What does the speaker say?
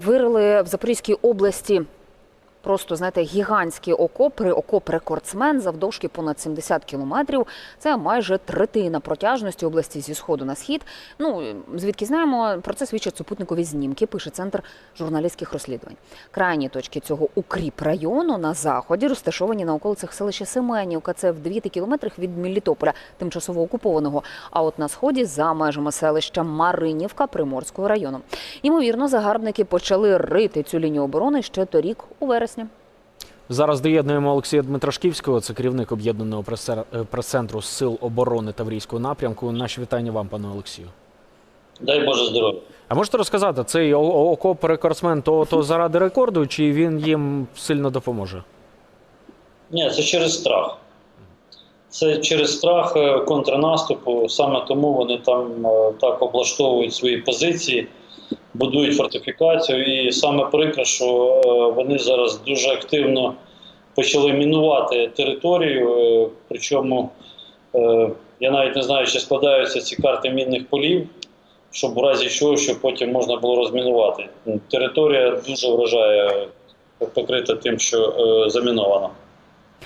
Вирили в Запорізькій області просто знаєте гігантський окоп, окоп рекордсмен завдовжки понад 70 кілометрів. Це майже третина протяжності області зі сходу на схід. Ну звідки знаємо про це свідчать супутникові знімки. Пише центр журналістських розслідувань. Крайні точки цього укріп району на заході розташовані на околицях селища Семенівка. Це в 9 кілометрах від Мелітополя, тимчасово окупованого. А от на сході за межами селища Маринівка Приморського району. Ймовірно, загарбники почали рити цю лінію оборони ще торік у вересні. Зараз доєднуємо Олексія Дмитрашківського, це керівник об'єднаного е, прес-центру Сил оборони Таврійського напрямку. Наші вітання вам, пане Олексію. Дай Боже здоров'я. А можете розказати, цей окоп рекордсмен то, то заради рекорду, чи він їм сильно допоможе? Ні, це через страх. Це через страх е, контрнаступу. Саме тому вони там е, так облаштовують свої позиції, будують фортифікацію. І саме прикро, що е, вони зараз дуже активно почали мінувати територію. е, Причому е, я навіть не знаю, чи складаються ці карти мінних полів, щоб у разі чого, щоб потім можна було розмінувати. Територія дуже вражає, покрита тим, що замінована.